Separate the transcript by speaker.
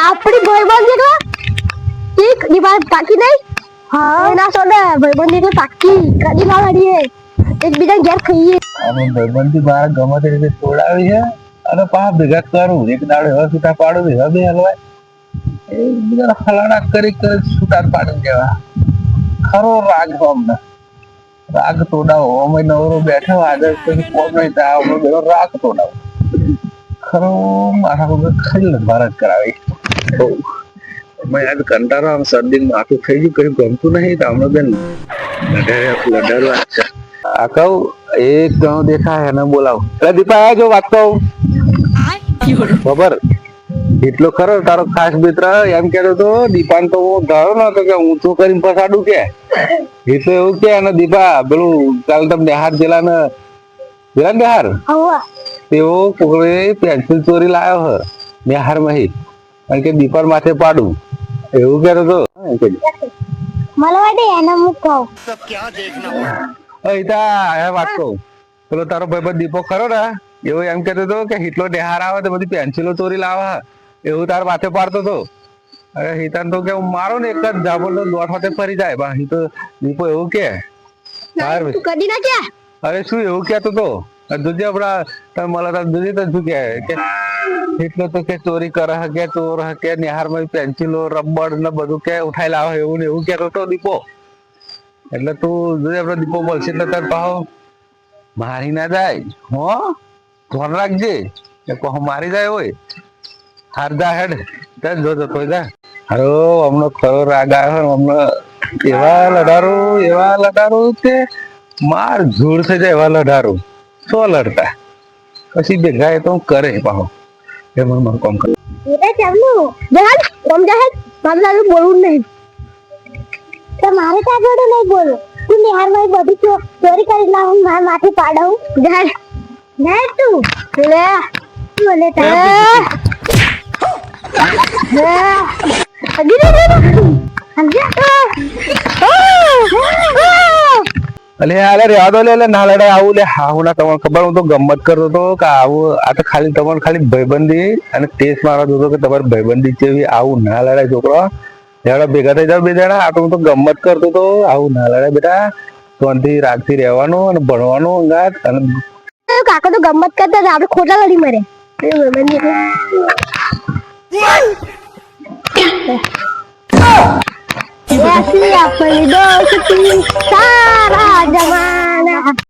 Speaker 1: આપણી ભાઈબંધ એટલે એક દિવાળ પાકી નહીં? હા. એના સોડે ભાઈબંધ એટલે પાકી કદી ના લડીએ એકબીજા ઘેર ખાઈએ.
Speaker 2: અમે ભાઈબંધી બહાર ગમે તે રીતે તોડાવી છે અને પાછા ભેગા કરું. એક દાડે હવે છૂટા પાડું હવે બે હલવાય. એકબીજાને હલાણા કરી કરી છૂટા પાડી દેવા ખરો રાગ અમને. રાગ તોડાવો. અમે નવરો બેઠો આગળ પછી કોમ નહીં થાય? અમે રાગ તોડાવો. ખરો મારા વગર ખાઈ ભારત કરાવી. મેં આજ કંટાળો આમ શરદી માથું થઈ ગયું, કઈ ગમતું નહીં તો અમે બેન લડાડ્યા લડાડવા છે. આ કહું, એક જણો દેખાય એને બોલાવો. એટલે દીપા, આ જો વાત કહું. ખબર? એટલો ખરો તારો ખાસ મિત્ર, એમ કહેતો તો, દીપાન તો હું ધારો નતો કે ઊંચું કરીને ફસાડું કે. એ તો એવું કે અને દીપા, પેલું કાલ તમને બિહાર જિલ્લા ને જિલ્લા ને
Speaker 1: હવા
Speaker 2: તેઓ કોઈ પેન્સિલ ચોરી લાવ્યો હ. નિહાર મહી. કારણ કે દીપર માથે પાડું. એવું કહેતો તો. કે
Speaker 1: મળવા દે એને હું કહું.
Speaker 2: અહિતા આ વાત કહું. પેલો તારો ભાઈ દીપો ખરો ને એવો એમ કહેતો હતો કે હિટલો નેહાર આવે તો બધી પેન્સિલો ચોરી લાવે. એવું તાર માથે પાડતો હતો અરે હિતાન તો કે મારો ને એક જ તો દોઢ હાથે ફરી જાય. બા હિતો દીપો એવું કે.
Speaker 1: તું કદી ના ક્યાં?
Speaker 2: અરે શું એવું કહેતો તો? દુજે આપણા મળે તો દુજે તો શું કે એટલો તો કે ચોરી કરે કે ચોર કે નિહારમાં પેન્સિલો રબર ને બધું કે ઉઠાઈ લાવે એવું ને એવું કહેતો તો દીપો એટલે તું જોજે આપડે દીપો બોલશે એટલે તાર પાહો મારી ના જાય હો ધોન રાખજે કે કહો મારી જાય હોય હારદા હેડ તે જોજો કોઈ દા હરો હમણો ખરો રાગ આવ્યો હમણાં એવા લડારો એવા લડારો કે માર ધૂળ થઈ જાય એવા લડારો સો લડતા પછી ભેગા તો કરે પાહો. એ મને મારું કામ કરે.
Speaker 1: એ ચાલુ. જહાજ કોમ જહાજ મારું તારું બોલવું નહીં. તો મારે ત્યાં જોડે નહીં બોલો તું નિહાર મારી બધી ચોરી કરી લાવું મારા માથે પાડવું. જહાજ જહાજ તું. લે બોલે તારે લે અડી રે રે સમજ્યા
Speaker 2: અલે અલે રેવા લે ના લડે આવું લે હાહુ ના તમને ખબર હું તો ગમત કરતો તો કે આવું આ તો ખાલી તમારે ખાલી ભાઈબંધી અને ટેસ્ટ મારવા જોતો કે તમારી ભાઈબંધી છે આવું ના લડાય છોકરો. જરા ભેગા થઈ જાવ બે જણા આ તો હું તો ગમત કરતો તો આવું ના લડાય બેટા. શાંતિ રાખથી રહેવાનું અને ભણવાનું અંગાત અને
Speaker 1: કાકા તો ગમત કરતા હતા આપણે ખોટા લડી મરે. એ ભાઈબંધી એટલે. એસી આપણી દોસ્તી સારા જમાના